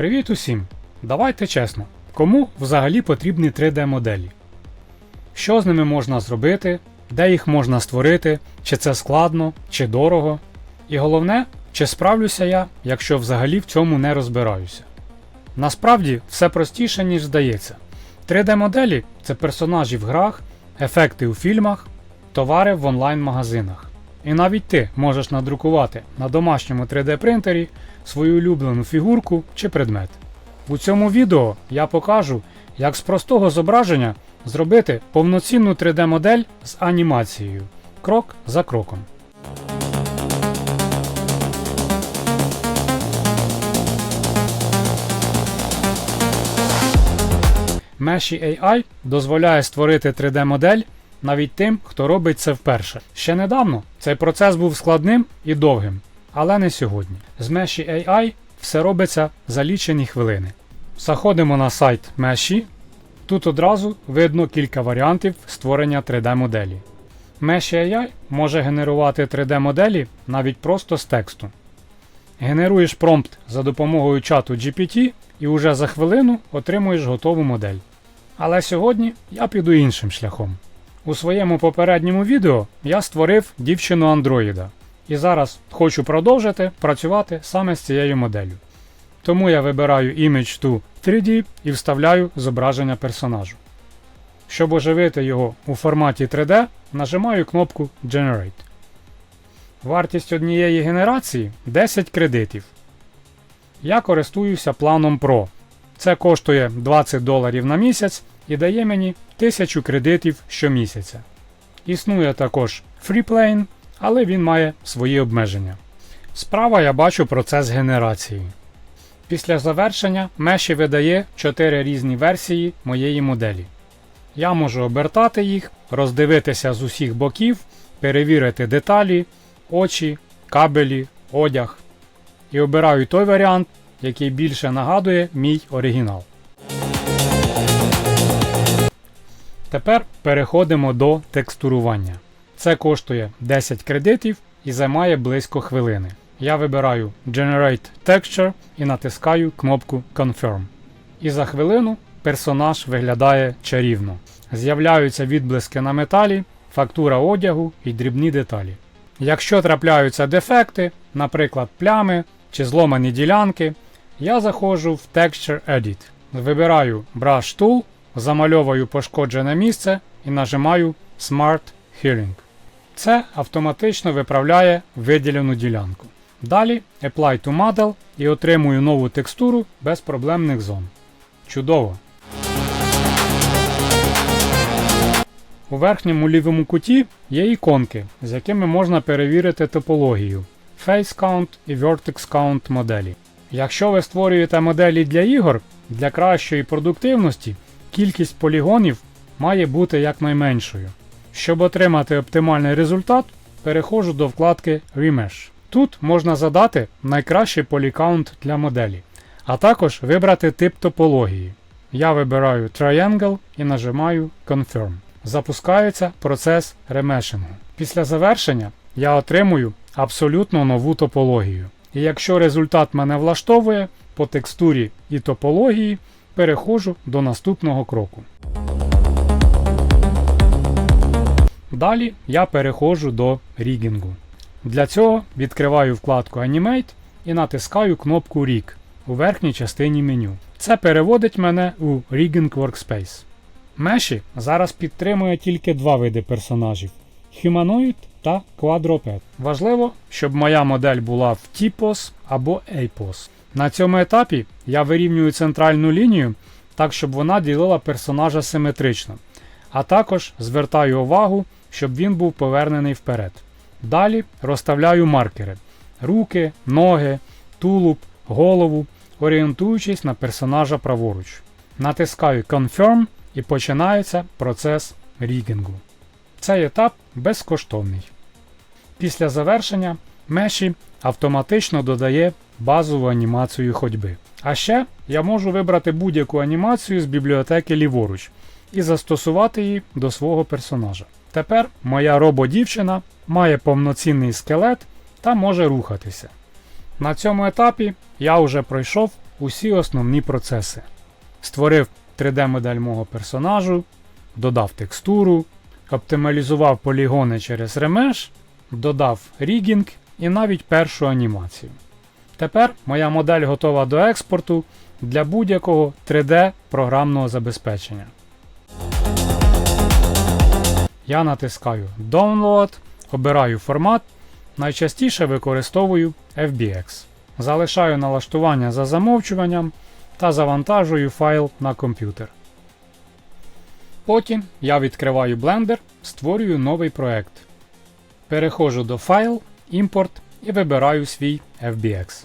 Привіт усім! Давайте чесно, кому взагалі потрібні 3D-моделі? Що з ними можна зробити, де їх можна створити, чи це складно, чи дорого? І головне, чи справлюся я, якщо взагалі в цьому не розбираюся. Насправді все простіше, ніж здається. 3D-моделі це персонажі в грах, ефекти у фільмах, товари в онлайн-магазинах. І навіть ти можеш надрукувати на домашньому 3D принтері свою улюблену фігурку чи предмет. У цьому відео я покажу, як з простого зображення зробити повноцінну 3D-модель з анімацією, крок за кроком. Meshi AI дозволяє створити 3D-модель навіть тим, хто робить це вперше. Ще недавно цей процес був складним і довгим, але не сьогодні. З Meshi AI все робиться за лічені хвилини. Заходимо на сайт Meshi. Тут одразу видно кілька варіантів створення 3D-моделі. Meshi AI може генерувати 3D-моделі навіть просто з тексту. Генеруєш промпт за допомогою чату GPT і уже за хвилину отримуєш готову модель. Але сьогодні я піду іншим шляхом. У своєму попередньому відео я створив дівчину андроїда і зараз хочу продовжити працювати саме з цією моделлю. Тому я вибираю Image to 3D і вставляю зображення персонажу. Щоб оживити його у форматі 3D, нажимаю кнопку Generate. Вартість однієї генерації 10 кредитів. Я користуюся планом Pro. Це коштує 20 доларів на місяць і дає мені 1000 кредитів щомісяця. Існує також FreePlane, але він має свої обмеження. Справа я бачу процес генерації. Після завершення Meshi видає 4 різні версії моєї моделі. Я можу обертати їх, роздивитися з усіх боків, перевірити деталі, очі, кабелі, одяг. І обираю той варіант, який більше нагадує мій оригінал. Тепер переходимо до текстурування. Це коштує 10 кредитів і займає близько хвилини. Я вибираю Generate Texture і натискаю кнопку Confirm. І за хвилину персонаж виглядає чарівно. З'являються відблиски на металі, фактура одягу і дрібні деталі. Якщо трапляються дефекти, наприклад, плями чи зломані ділянки, я заходжу в Texture Edit, вибираю Brush Tool, замальовую пошкоджене місце і нажимаю Smart Healing. Це автоматично виправляє виділену ділянку. Далі Apply to Model і отримую нову текстуру без проблемних зон. Чудово! У верхньому лівому куті є іконки, з якими можна перевірити топологію Face Count і Vertex Count моделі. Якщо ви створюєте моделі для ігор, для кращої продуктивності кількість полігонів має бути якнайменшою. Щоб отримати оптимальний результат, переходжу до вкладки Remesh. Тут можна задати найкращий полікаунт для моделі, а також вибрати тип топології. Я вибираю Triangle і нажимаю Confirm. Запускається процес ремешингу. Після завершення я отримую абсолютно нову топологію. І якщо результат мене влаштовує, по текстурі і топології переходжу до наступного кроку. Далі я переходжу до рігінгу. Для цього відкриваю вкладку Animate і натискаю кнопку Rig у верхній частині меню. Це переводить мене у Rigging Workspace. Меші зараз підтримує тільки два види персонажів Humanoid та Quadruped. Важливо, щоб моя модель була в T-Pose або A-Pose. На цьому етапі я вирівнюю центральну лінію так, щоб вона ділила персонажа симетрично, а також звертаю увагу, щоб він був повернений вперед. Далі розставляю маркери: руки, ноги, тулуб, голову, орієнтуючись на персонажа праворуч. Натискаю Confirm і починається процес рігінгу. Цей етап безкоштовний. Після завершення Меші автоматично додає базову анімацію ходьби. А ще я можу вибрати будь-яку анімацію з бібліотеки ліворуч і застосувати її до свого персонажа. Тепер моя рободівчина має повноцінний скелет та може рухатися. На цьому етапі я вже пройшов усі основні процеси. Створив 3D-модель мого персонажу, додав текстуру, оптималізував полігони через ремеш, додав рігінг і навіть першу анімацію. Тепер моя модель готова до експорту для будь-якого 3D програмного забезпечення. Я натискаю Download, обираю формат, найчастіше використовую FBX. Залишаю налаштування за замовчуванням та завантажую файл на комп'ютер. Потім я відкриваю Blender, створюю новий проект. Переходжу до файл, імпорт і вибираю свій FBX.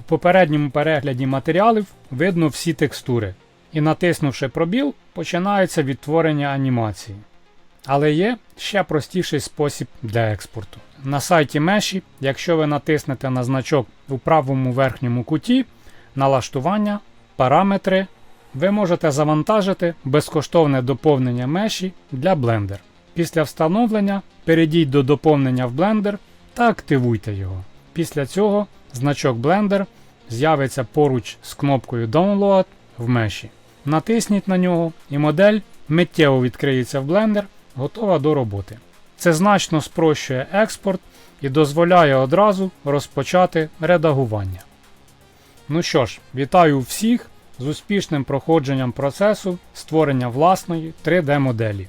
У попередньому перегляді матеріалів видно всі текстури, і натиснувши пробіл, починається відтворення анімації. Але є ще простіший спосіб для експорту. На сайті Меші, якщо ви натиснете на значок у правому верхньому куті, налаштування, параметри, ви можете завантажити безкоштовне доповнення Меші для Blender. Після встановлення перейдіть до доповнення в Blender та активуйте його. Після цього значок Blender з'явиться поруч з кнопкою Download в меші. Натисніть на нього і модель миттєво відкриється в Blender, готова до роботи. Це значно спрощує експорт і дозволяє одразу розпочати редагування. Ну що ж, вітаю всіх з успішним проходженням процесу створення власної 3D-моделі.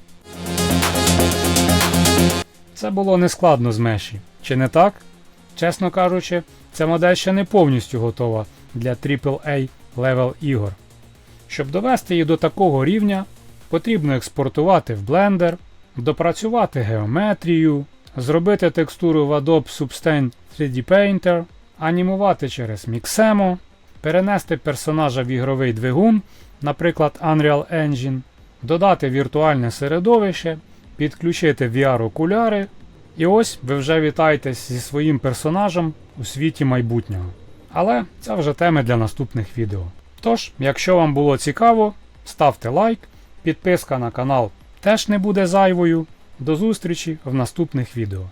Це було нескладно з меші, чи не так? Чесно кажучи, ця модель ще не повністю готова для AAA левел ігор. Щоб довести її до такого рівня, потрібно експортувати в Blender, допрацювати геометрію, зробити текстуру в Adobe Substance 3D Painter, анімувати через Mixamo, перенести персонажа в ігровий двигун, наприклад Unreal Engine, додати віртуальне середовище, підключити VR-окуляри, і ось ви вже вітаєтесь зі своїм персонажем у світі майбутнього. Але це вже теми для наступних відео. Тож, якщо вам було цікаво, ставте лайк, підписка на канал теж не буде зайвою. До зустрічі в наступних відео.